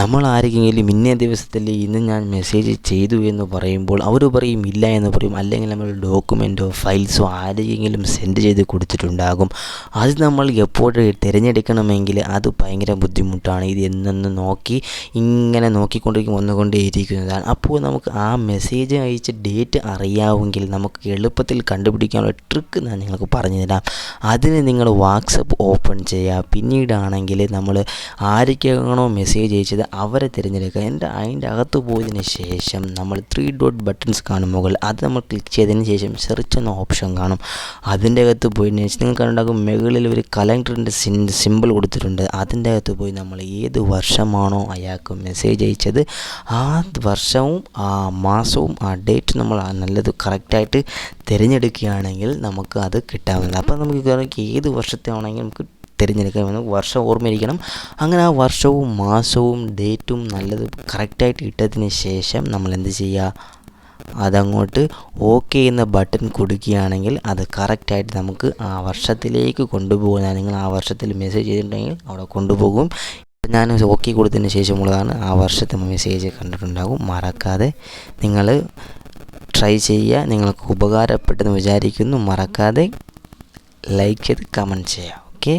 നമ്മൾ ആരെങ്കിലും ഇന്നേ ദിവസത്തിൽ ഇന്ന് ഞാൻ മെസ്സേജ് ചെയ്തു എന്ന് പറയുമ്പോൾ അവർ പറയും ഇല്ല എന്ന് പറയും. അല്ലെങ്കിൽ നമ്മൾ ഡോക്യുമെന്റോ ഫയൽസോ ആരെങ്കിലും സെൻഡ് ചെയ്ത് കൊടുത്തിട്ടുണ്ടാകും. അത് നമ്മൾ എപ്പോഴും തിരഞ്ഞെടുക്കണമെങ്കിൽ അത് ഭയങ്കര ബുദ്ധിമുട്ടാണ്. ഇത് എന്നെന്ന് നോക്കി ഇങ്ങനെ നോക്കിക്കൊണ്ടിരിക്കും വന്നുകൊണ്ടേയിരിക്കുന്നതാണ് അപ്പോൾ നമുക്ക് ആ മെസ്സേജ് അയച്ച ഡേറ്റ് അറിയാമെങ്കിൽ നമുക്ക് എളുപ്പത്തിൽ കണ്ടുപിടിക്കാനുള്ള ട്രിക്ക് ഞാൻ നിങ്ങൾക്ക് പറഞ്ഞു തരാം അതിന് നിങ്ങൾ വാട്സപ്പ് ഓപ്പൺ ചെയ്യുക. പിന്നീടാണെങ്കിൽ നമ്മൾ ആരൊക്കെയാണോ മെസ്സേജ് അയച്ചത് അവരെ തിരഞ്ഞെടുക്കുക. എന്റെ അതിന്റെ അകത്ത് പോയതിന് ശേഷം നമ്മൾ ത്രീ ഡോട്ട് ബട്ടൺസ് കാണും. മുകളിൽ അത് നമ്മൾ ക്ലിക്ക് ചെയ്തതിന് ശേഷം സെർച്ച് എന്ന ഓപ്ഷൻ കാണും. അതിന്റെ അകത്ത് പോയതിന് ശേഷം നിങ്ങൾ കണ്ടാകും മുകളിൽ ഒരു കലണ്ടറിന്റെ സിമ്പിൾ കൊടുത്തിട്ടുണ്ട്. അതിന്റെ അകത്ത് പോയി നമ്മൾ ഏത് വർഷമാണോ അയാൾക്ക് മെസ്സേജ് അയച്ചത്. ആ വർഷവും ആ മാസവും ആ ഡേറ്റ് നമ്മൾ നല്ലത് കറക്റ്റായിട്ട് തിരഞ്ഞെടുക്കുകയാണെങ്കിൽ നമുക്ക് അത് കിട്ടാവുന്നതാണ്. അപ്പോൾ നമുക്ക് ഏത് വർഷത്തെ ആണെങ്കിൽ നമുക്ക് തിരഞ്ഞെടുക്കാമെന്ന് വർഷം ഓർമ്മയിരിക്കണം അങ്ങനെ ആ വർഷവും മാസവും ഡേറ്റും നല്ലത് കറക്റ്റായിട്ട് ഇട്ടതിന് ശേഷം നമ്മൾ എന്ത് ചെയ്യുക? അതങ്ങോട്ട് ഓക്കെ എന്ന ബട്ടൺ കൊടുക്കുകയാണെങ്കിൽ അത് കറക്റ്റായിട്ട് നമുക്ക് ആ വർഷത്തിലേക്ക് കൊണ്ടുപോകുന്ന നിങ്ങൾ ആ വർഷത്തിൽ മെസ്സേജ് ചെയ്തിട്ടുണ്ടെങ്കിൽ അവിടെ കൊണ്ടുപോകും. ഞാൻ ഓക്കെ കൊടുത്തതിന് ശേഷമുള്ളതാണ്. ആ വർഷത്തെ മെസ്സേജ് കണ്ടിട്ടുണ്ടാകും. മറക്കാതെ നിങ്ങൾ ട്രൈ ചെയ്യുക. നിങ്ങൾക്ക് ഉപകാരപ്പെട്ടെന്ന് വിചാരിക്കുന്നു. മറക്കാതെ ലൈക്ക് ചെയ്ത് കമന്റ് ചെയ്യുക. ഓക്കെ